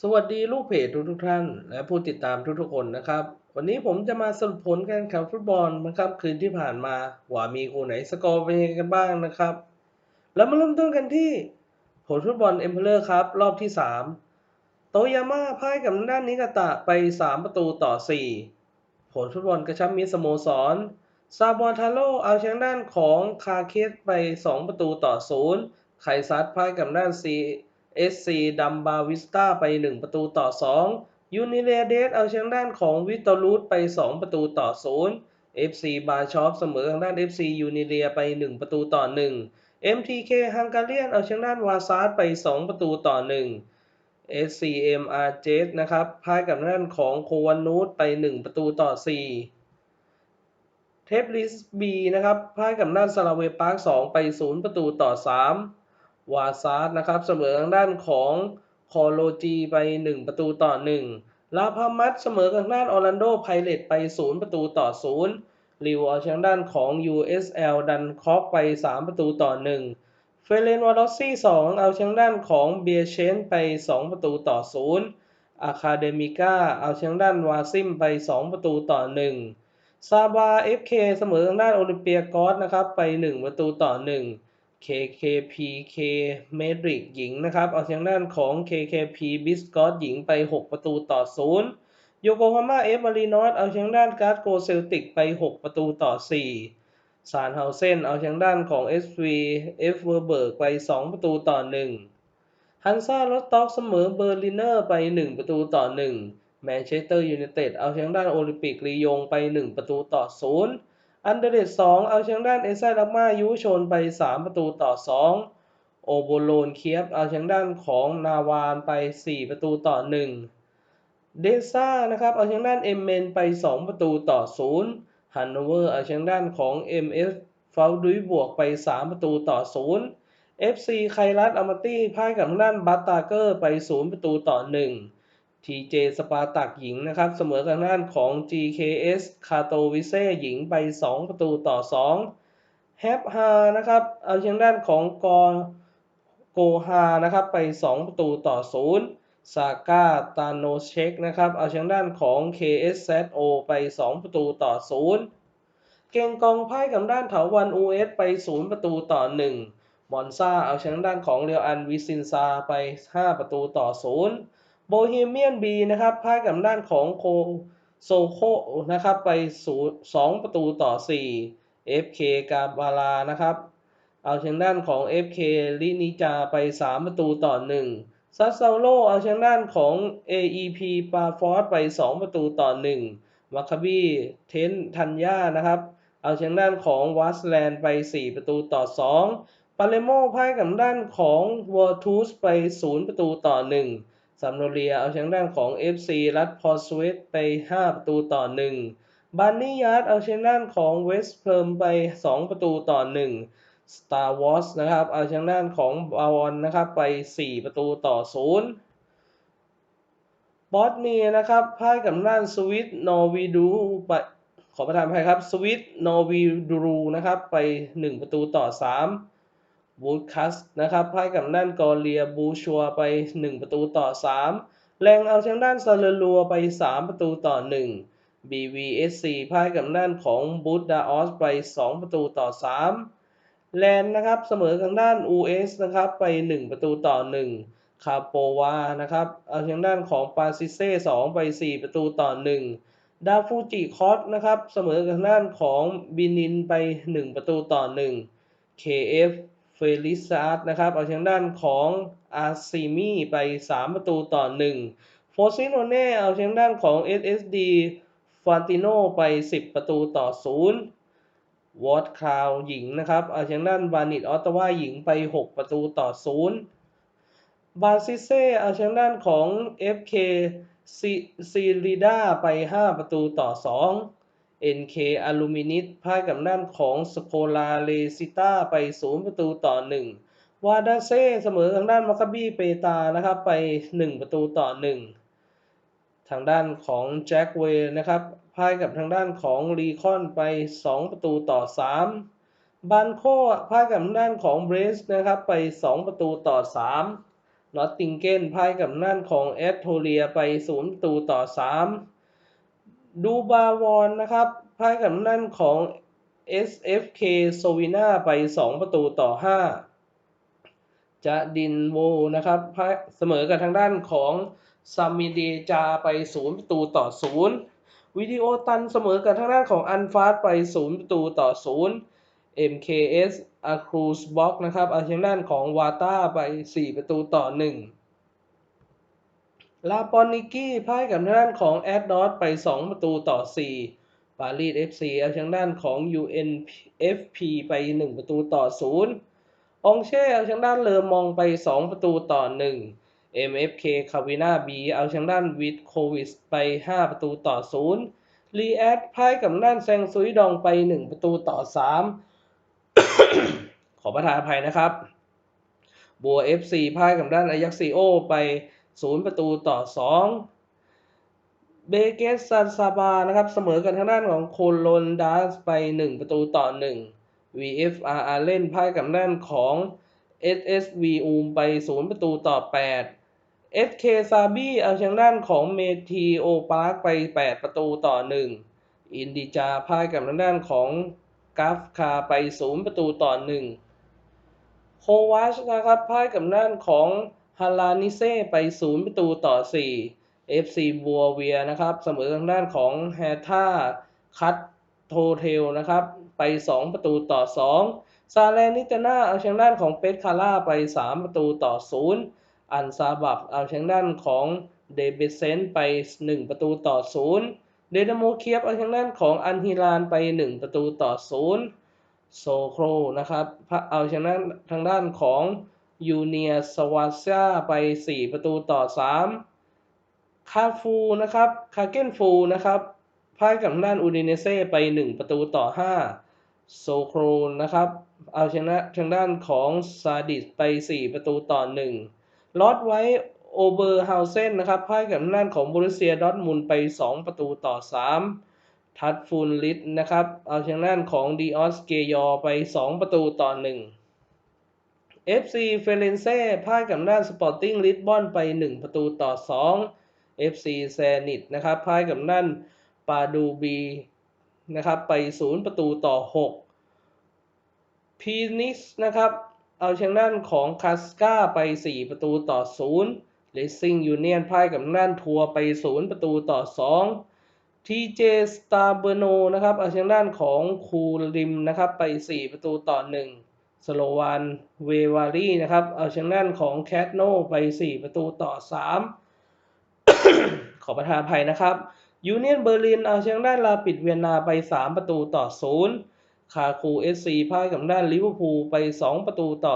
สวัสดีลูกเพจทุกทุกๆท่าน และผู้ติดตามทุกๆคนนะครับ วันนี้ผมจะมาสรุปผลการแข่งฟุตบอลนะครับคืนที่ผ่านมาว่ามีคู่ไหนสกอร์เป็นยังไงกันบ้างนะครับ แล้วมาเริ่มต้นกันที่ผลฟุตบอลเอ็มเพลอร์ครับ รอบที่ 3 โตยาม่าพ่ายกับด้านนิกาตะไป 3 ประตูต่อ 4 ผลฟุตบอลกระชับมิตรสโมสรซาบอนทาโร่เอาชนะด้านของคาเคสไป 2 ประตูต่อ 0 ไคซัสพ่ายกับด้าน SC ดัมบาวิสตาไป 1 ประตูต่อ 2 ยูนิเรเดสเอาชนะด้านของวิตอรูดไป 2 ประตูต่อ 0 FC บาชอฟเสมอทางด้าน FC ยูนิเรียไป 1 ประตูต่อ 1 MTK ฮังการีนเอาชนะด้านวาซาร์ไป 2 ประตูต่อ 1 SCM r j นะครับพ่ายกับด้านของโควานูตไป 1 ประตูต่อ 4 เทปลิสบีนะครับพ่ายกับด้านซาลาเวปาร์ค2ไป 0 ประตูต่อ 3 วาซาร์นะครับ เสมอทางด้านของคอโลจีไป 1 ประตูต่อ 1 ลาพามัสเสมอทางด้านออร์แลนโดไพเรตไป 0 ประตูต่อ 0 ลิวเอาชนะด้านของ USL ดันคอกไป 3 ประตูต่อ 1 เฟเรนวาลอสซี่ 2 เอาชนะด้านของเบียเชนไป 2 ประตูต่อ 0 อาคาเดมิก้าเอาชนะด้านวาซิมไป 2 ประตูต่อ 1 ซาบา FK เสมอทางด้านโอลิมเปียกอสนะครับไป 1 ประตูต่อ 1 KKPK เมดริกหญิงนะครับ เอาชนะด้านของ KKP บิสกอตหญิงไป 6 ประตูต่อ 0 โยโกฮาม่าเอฟมารีนอสเอาชนะด้านการ์ดโกเซลติกไป 6 ประตูต่อ 4 ซานเฮาเซนเอาชนะด้านของ SV เอฟเวอร์เบิร์กไป 2 ประตูต่อ 1 ฮันซาลอตต็อกเสมอเบอร์ลินเนอร์ไป 1 ประตูต่อ 1 แมนเชสเตอร์ยูไนเต็ดเอาชนะด้านโอลิมปิกลียงไป 1 ประตูต่อ 0 อันเดเรต2เอาชนะด้านเอซ่าดักมายูชนไป 3 ประตูต่อ 2 โอโบโลนเคียบเอาชนะด้านของนาวานไป 4 ประตูต่อ 1 เดซ่านะครับเอาชนะด้านเอมเมนไป 2 ประตูต่อ 0 ฮันโนเวอร์เอาชนะด้านของ MS ฟาวดุยบวกไป 3 ประตูต่อ 0 FC ไครัตอามาตี้พ่ายกับทางด้านบัตตาเกอร์ไป 0 ประตูต่อ 1 TJ สปาตักหญิงนะครับ เสมอทางด้านของ GKS คาโตวิเซ่หญิงไป 2 ประตูต่อ2แฮปฮานะครับ เอาชนะด้านของกอโกฮานะครับไป 2 ประตูต่อ0ซาก้าตาโนเชคนะครับ เอาชนะด้านของ KSZO ไป 2 ประตูต่อ0เก่งกองพ่ายกับด้านเถาวัน US ไป 0 ประตูต่อ 1 มอนซาเอาชนะด้านของเรียวอันวิซินซาไป 5 ประตูต่อ0 โบฮีเมียนบีนะครับพ่ายกับด้านของโคโซโคนะครับไป2ประตูต่อ4 FK กาบาลานะครับเอาเชนะด้านของ FK ลินิจาไป 3 ประตูต่อ 1 ซัสเซโลเอาเชนะด้านของ AEP ปาฟอสไป 2 ประตูต่อ 1 มาคาบีเทนทันยานะครับ เอาเชนะด้านของวัสแลนด์ไป 4 ประตูต่อ 2 ปาเลโมพ่ายกับด้านของวอร์ทูสไป 0 ประตูต่อ 1 ซัมโนเรียเอาชนะด้านของ FC รัดพอสเวตไป 5 ประตูต่อ 1บานนี่ยาร์ดเอาชนะด้านของเวสเพิร์มไป 2 ประตูต่อ 1 Star Wars นะครับเอาชนะด้านของบาวอนนะครับไป 4 ประตูต่อ 0บอสเนียนะครับพ่ายกับด้านสวิตนอร์วีดูไปขอประทานภัยครับสวิตนอร์วีดูนะครับไป 1 ประตูต่อ 3 วูดคัสนะครับพ่ายกับด้านกอเลียบูชัวไป 1 ประตูต่อ 3 แรงเอาชนะด้านซาเลลัวไป 3 ประตูต่อ 1 BVSC พ่ายกับด้านของบูดดาออสไป 2 ประตูต่อ 3 แลนนะครับเสมอทางด้าน US นะครับไป 1 ประตูต่อ 1 คาโปวานะครับเอาทางด้านของปาซิเซ่2ไป 4 ประตูต่อ 1 ดาฟูจิคอสนะครับเสมอทางด้านของบินินไป 1 ประตูต่อ 1 KF เฟลิซาร์ดนะครับ เอาทางด้านของอาร์ซิมีไป 3 ประตูต่อ 1 โฟซิโนเน่เอาทางด้านของ SSD ฟานติโนไป 10 ประตูต่อ 0 วอตคาวหญิงนะครับ เอาชนะด้านบานิตออตตาวาหญิงไป 6 ประตูต่อ 0 บาซิเซ่ เอาชนะด้านของ FK ซีรีดาไป 5 ประตูต่อ 2 NK อลูมินิตพ่ายกับด้านของสโคลาเลซิต้าไป0ประตูต่อ 1 วาดาเซ่เสมอทางด้านมัคาบีเปตานะครับไป 1 ประตูต่อ 1 ทางด้านของแจ็คเวย์นะครับพ่ายกับทางด้านของรีคอนไป 2 ประตูต่อ 3บันโคพ่ายกับทางด้านของเบรสนะครับไป 2 ประตูต่อ 3นอตติงเกนพ่ายกับด้านของแอตโทเรียไปศูนย์ประตูต่อสาม ดูบาวอนนะครับพ่ายกับด้านของ SFK โซวินาไป 2 ประตูต่อ 5 จะดินโวนะครับพ่ายเสมอกับทางด้านของซามิเดจาไป 0 ประตูต่อ 0 วิดีโอตันเสมอกับทางด้านของอันฟาสไป 0 ประตูต่อ 0 MKS อาครูสบ็อกนะครับเอาทางด้านของวาตาไป 4 ประตูต่อ 1 ลาปอนนิกี้พ่ายกับทางด้านของแอดดอสไป 2 ประตูต่อ 4 ปารีส FC เอาทางด้านของ UNFP ไป 1 ประตูต่อ 0 องเช่เอาทางด้านเลอมองไป 2 ประตูต่อ 1 MFK คาวินาบีเอาทางด้านวิดโควิสไป 5 ประตูต่อ 0 รีแอดพ่ายกับด้านแซงซุยดองไป 1 ประตูต่อ 3 ขอประทานอภัยนะครับ บัว FC พ่ายกับด้านอายักซิโอไป ศูนย์ประตูต่อสองเบเกสซันซาบานะครับเสมอกันทางด้านของโคโลนดาสไป 1 ประตูต่อ 1 VFR เล่นพ่ายกับด้านของ SSV อูมไป 0 ประตูต่อ 8 SK ซาบีเอาทางด้านของเมทีโอปาร์คไป 8 ประตูต่อ 1 อินดิจาพ่ายกับทางด้านของกาฟคาไป 0 ประตูต่อ 1 โควาชนะครับพ่ายกับด้านของ ฮาลานิเซ่ไป 0 ประตูต่อ 4 FC บัวเวียนะครับ เสมอทางด้านของแฮท่าคัตโทเทลนะครับ ไป 2 ประตูต่อ 2 ซาเลนิตาน่าเอาทางด้านของเปสคาร่าไป 3 ประตูต่อ 0 อันซาบับเอาทางด้านของเดเบเซนไป 1 ประตูต่อ 0 เดนโมเคียบเอาทางด้านของอันฮิลานไป 1 ประตูต่อ 0 โซโครนะครับเอาชนะทางด้านของ ยูเนียสวาซาไป 4 ประตูต่อ 3 คาฟูนะครับ คาเกนฟูนะครับพ่ายกับด้านอูดิเนเซ่ไป 1 ประตูต่อ 5 โซโครนะครับ เอาชนะทางด้านของซาดิสไป 4 ประตูต่อ 1 ลอตไว้โอเบอร์ฮาเซนนะครับพ่ายกับด้านของบรูเซียดอทมุนไป 2 ประตูต่อ 3 ทัดฟูลลิตนะครับ เอาชนะด้านของดีออสเกยอไป 2 ประตูต่อ 1 FC เฟเรนเซ่พ่ายกับด้านสปอร์ติ้งลิสบอนไป 1 ประตูต่อ 2 FC แซนิตนะครับพ่ายกับด้านปาดูบีนะครับไป 0 ประตูต่อ 6 พีนิสนะครับเอาชนะด้านของคาสกาไป 4 ประตูต่อ 0 เลสซิ่งยูเนียนพ่ายกับด้านทัวร์ไป 0 ประตูต่อ2 TJ s t a r b e r n o นะครับเอาชนะด้านของคูริมนะครับไป 4 ประตูต่อ 1 สโลวานเววารีนะครับ เอาชนะด้านของแคทโนไป 4 ประตูต่อ 3 ขอประทานภัยนะครับยูเนียนเบอร์ลินเอาชนะด้านลาปิดเวียนนาไป 3 ประตูต่อ 0 คาคูเอสซีพ่ายกับด้านลิเวอร์พูลไป 2 ประตูต่อ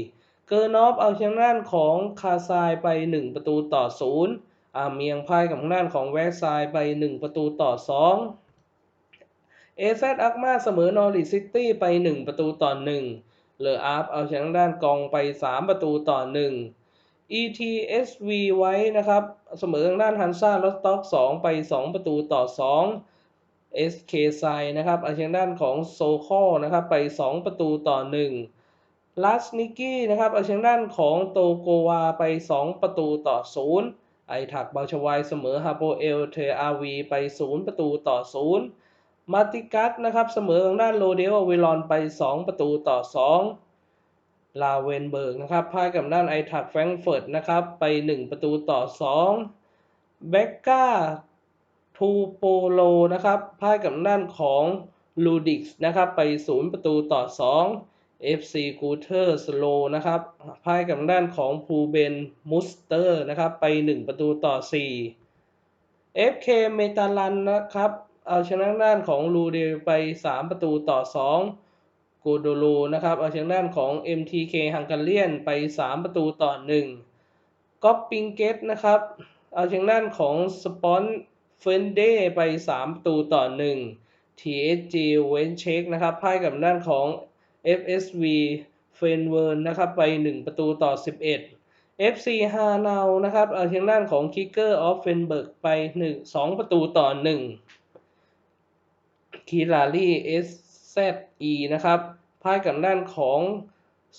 4 เกอร์นอฟเอาชนะด้านของคาซายไป 1 ประตูต่อ 0 อาเมียงพ่ายกับด้านของแวกซายไป 1 ประตูต่อ 2เอเซอักมาเสมอนอริซิตี้ไป 1 ประตูต่อ 1 เลออาร์ฟเอาชนะด้านกองไป 3 ประตูต่อ 1 ETSV ไว้นะครับเสมอทางด้านฮันซ่าลอสต็อก 2 ไป 2 ประตูต่อ 2 SK ไซนะครับเอาชนะด้านของโซคอนะครับไป 2 ประตูต่อ 1ลัสนิกี้นะครับเอาชนะด้านของโตโกวาไป 2 ประตูต่อ 0 ไอถักบาชวายเสมอฮาโปเอลเทอาวีไป 0 ประตูต่อ 0 มาติกัสนะครับเสมอทางด้านโรเดโอเวลอนไป 2 ประตูต่อ 2 ลาเวนเบิร์กนะครับพ่ายกับด้านไอทักแฟรงเฟิร์ตนะครับไป 1 ประตูต่อ 2 เบกกาทูโปโลนะครับพ่ายกับด้านของลูดิกส์นะครับไป 0 ประตูต่อ 2 FC กูเทอร์สโลนะครับพ่ายกับด้านของพูเบนมุสเตอร์นะครับไป 1 ประตูต่อ 4 FK เมตาลันนะครับ เอาชนะด้านของลูเดไป 3 ประตูต่อ2โกโดโลนะครับเอาชนะด้านของ MTK ฮังการเลียนไป 3 ประตูต่อ 1ก๊อปปิงเกตนะครับเอาชนะด้านของสปอนเฟนเดไป 3 ประตูต่อ 1 TSG เวนเชคนะครับพ่ายกับด้านของ FSV เฟนเวิร์นนะครับไป 1 ประตูต่อ 11 FC ฮานาวนะครับเอาชนะด้านของคิกเกอร์ออฟเฟนเบิร์กไป 1 2 ประตูต่อ 1 คิลารีเอสเซอีนะครับพ่ายกับด้านของ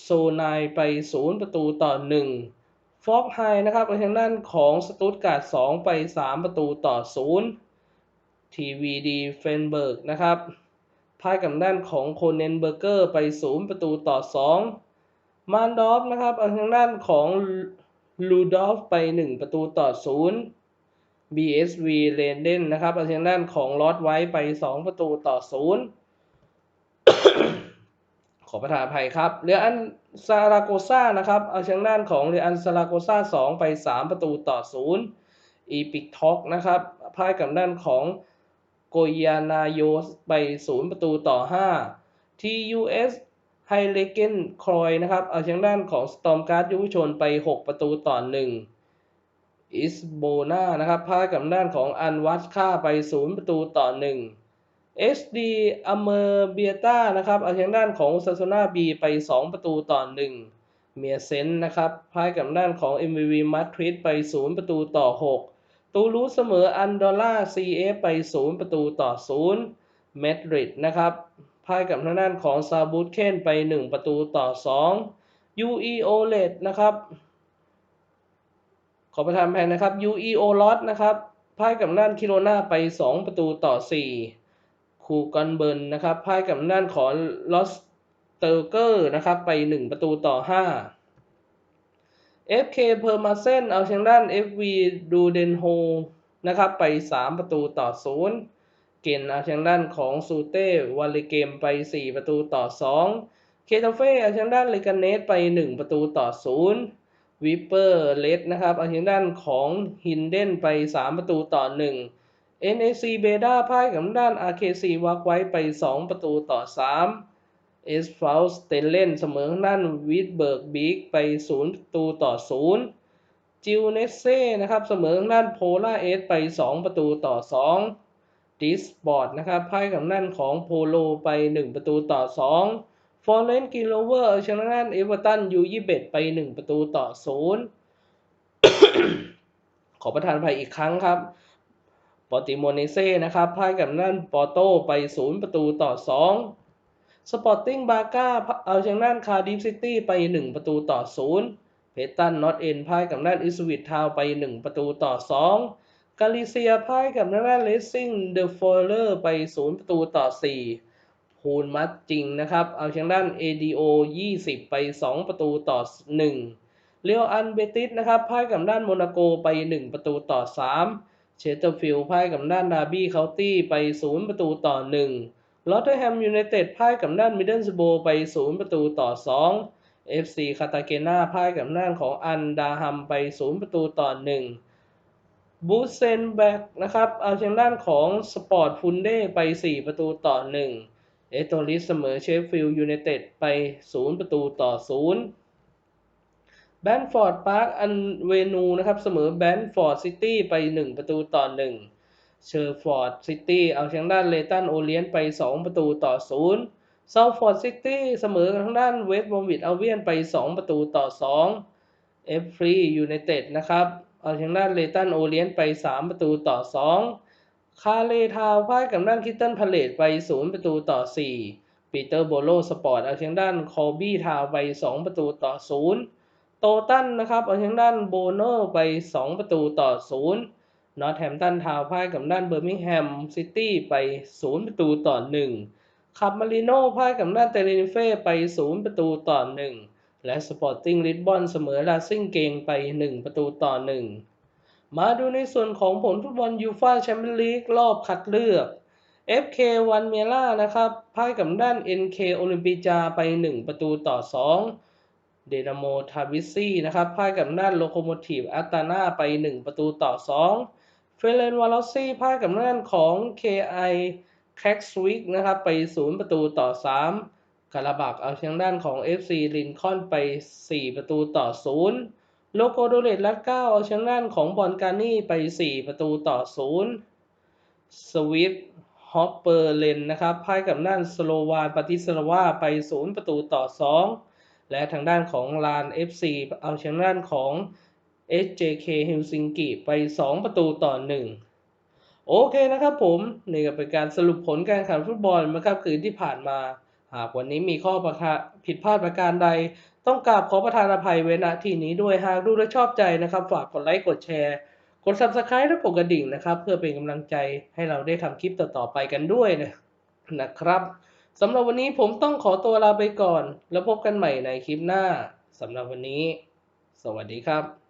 โซนายไป 0 ประตูต่อ 1 ฟอกไฮนะครับเอาชนะด้านของสตุตการ์ด2ไป 3 ประตูต่อ0 TVD เฟนเบิร์กนะครับพ่ายกับด้านของโคเนนเบอร์เกอร์ไป 0 ประตูต่อ 2 มานดอฟนะครับเอาชนะด้านของลูดอฟไป 1 ประตูต่อ 0 BSV เลนเดนนะครับเอาชนะด้านของลอตไว้ไป 2 ประตูต่อ 0 ขอประทานภัยครับเรืออันซาราโกซานะครับเอาชนะด้านของเรืออันซาราโกซา2 ไป 3 ประตูต่อ 0 อีพิกท็อกนะครับพ่ายกับด้านของโกยานาโยสไป 0 ประตูต่อ 5 TUS ไฮเลเกนครอยนะครับเอาชนะด้านของสตอมการ์ดยุวชนไป 6 ประตูต่อ 1 อิสโบนานะครับพายกับด้านของอันวัตค่าไป 0 ประตูต่อ1 SD อเมอร์เบียต้านะครับเอาชนะด้านของซาโซนาบีไป 2 ประตูต่อ 1 เมียเซนนะครับพายกับด้านของ MVV มาดริดไป 0 ประตูต่อ 6 ตูรูสเสมออันดอล่า CF ไป 0 ประตูต่อ 0 เมดริดนะครับพ่ายกับทางด้านของซาบูตเคนไป 1 ประตูต่อ 2 UE OLED นะครับ ขอประทานแผนนะครับ UE OLOT นะครับพ่ายกับด้านคิโรนาไป 2 ประตูต่อ 4 คูกอนเบิร์นนะครับพ่ายกับด้านขอลอสเตอร์เกอร์นะครับไป 1 ประตูต่อ 5 FK เพอร์มาเซนเอาชนะด้าน FV ดูเดนโฮนะครับไป 3 ประตูต่อ 0 เกนเอาชนะด้านของซูเต้วาเลเกมไป 4 ประตูต่อ 2 เคทาเฟ่เอาชนะด้านเลกาเนสไป 1 ประตูต่อ 0 วิปเปอร์เลสนะครับเอาชนะด้านของฮินเดนไป 3 ประตูต่อ 1 NAC เบด้าพ่ายกับด้าน RKC วักไว้ไป 2 ประตูต่อ 3 เอสฟาลสเตเลนเสมอทางด้านวิดเบิร์กบิ๊กไป 0 ประตูต่อ 0 จิวเนสเซ่นะครับเสมอทางด้านโพล่าเอสไป 2 ประตูต่อ 2ดิสบอร์ดนะครับพ่ายกับด้านของโพโลไป 1 ประตูต่อ 2 ฟอร์เรนกิโลเวอร์ชนะด้านเอเวอร์ตันยูยี่เบตไป1ประตูต่อ0ขอประทานภัยอีกครั้งครับปอติโมเนเซ่นะครับพ่ายกับด้านปอโตไป0ประตูต่อ2สปอร์ติ้งบาก้าเอาชนะด้านคาร์ดิฟซิตี้ไป1ประตูต่อ0เพตันนอตเอ็นพ่ายกับด้านอิสวิตทาวไป1ประตูต่อ2กาลิเซียพ่ายกับด้านเลสซิ่งเดอะฟอร์เลอร์ไป0ประตูต่อ4 พูนมัดจริงนะครับ เอาชนะด้าน ADO 20 ไป 2 ประตูต่อ 1 เรียวอันเบติสนะครับพ่ายกับด้านโมนาโกไป 1 ประตูต่อ 3 เชสเตอร์ฟิลด์พ่ายกับด้านดาร์บี้เคาน์ตี้ไป 0 ประตูต่อ 1 ลอตเทอร์แฮมยูไนเต็ดพ่ายกับด้านมิดเดิลสโบไป 0 ประตูต่อ 2 FC คาตาเกนาพ่ายกับด้านของอันดาฮัมไป 0 ประตูต่อ 1บูเซนแบกนะครับ เอาชนะด้านของสปอร์ตฟุนเดไป 4 ประตูต่อ 1 เอตโตลิสเสมอเชฟฟิลด์ยูไนเต็ดไป 0 ประตูต่อ 0 แบนฟอร์ดพาร์คอันเวนูนะครับเสมอแบนฟอร์ดซิตี้ไป 1 ประตูต่อ 1 เชอร์ฟอร์ดซิตี้เอาชนะด้านเลตันโอเลียนไป 2 ประตูต่อ 0 เซาฟอร์ดซิตี้เสมอทางด้านเวสต์บอมวิดเอาเวียนไป 2 ประตูต่อ 2 เอฟฟรียูไนเต็ดนะครับเอาชนะด้านเลตันโอเลียนไป 3 ประตูต่อ 2 คาเลทาวพ่ายกับด้านคิตตันพาเลตไป0ประตูต่อ 4 ปีเตอร์โบโลสปอร์ตเอาชนะด้านคอบี้ทาวไป 2 ประตูต่อ 0 โตตันนะครับเอาชนะด้านโบโนไป 2 ประตูต่อ 0 นอตแฮมตันทาวพ่ายกับด้านเบอร์มิงแฮมซิตี้ไป 0 ประตูต่อ 1ขับมาริโน่พ่ายกับด้านเตเรนิเฟ่ไป 0 ประตูต่อ 1 และสปอร์ติ้งลิสบอนเสมอลาซิงเกงไป 1 ประตูต่อ 1 มาดูในส่วนของผลฟุตบอลยูฟ่าแชมเปี้ยนลีกรอบคัดเลือก FK วันเมล่านะครับพ่ายกับด้าน NK โอลิมปิจาไป 1 ประตูต่อ 2 เดนาโมทาวิซี่นะครับพ่ายกับด้านโลโคโมทีฟอัตตานาไป 1 ประตูต่อ 2 เฟเรนวาลอซี่พ่ายกับด้านของ KI แค k สวิกนะครับไป 0 ประตูต่อ 3 คาราบักเอาชนะด้านของ FC ลินคอนไป 4 ประตูต่อ 0 โลโกโดเลตลัดเก้าเอาชนะด้านของบอลการนี่ไป 4 ประตูต่อ 0 สวิฟฮอปเปอร์เลนนะครับพ่ายกับด้านสโลวานปาติสลาวาไป 0 ประตูต่อ 2 และทางด้านของลาน FC เอาชนะด้านของ SJK เฮลซิงกิไป 2 ประตูต่อ 1 โอเคนะครับผม นี่ก็เป็นการสรุปผลการแข่งขันฟุตบอลเมื่อค่ำคืนที่ผ่านมา หากวันนี้มีข้อผิดพลาดประการใด ต้องกราบขอประทานอภัยไว้ณที่นี้ด้วยหากดูและชอบใจนะครับ ฝากกดไลค์กดแชร์ กด subscribe และกดกระดิ่งนะครับ เพื่อเป็นกำลังใจให้เราได้ทำคลิปต่อๆไปกันด้วยนะนะครับสำหรับวันนี้ผมต้องขอตัวลาไปก่อน แล้วพบกันใหม่ในคลิปหน้าสำหรับวันนี้ สวัสดีครับ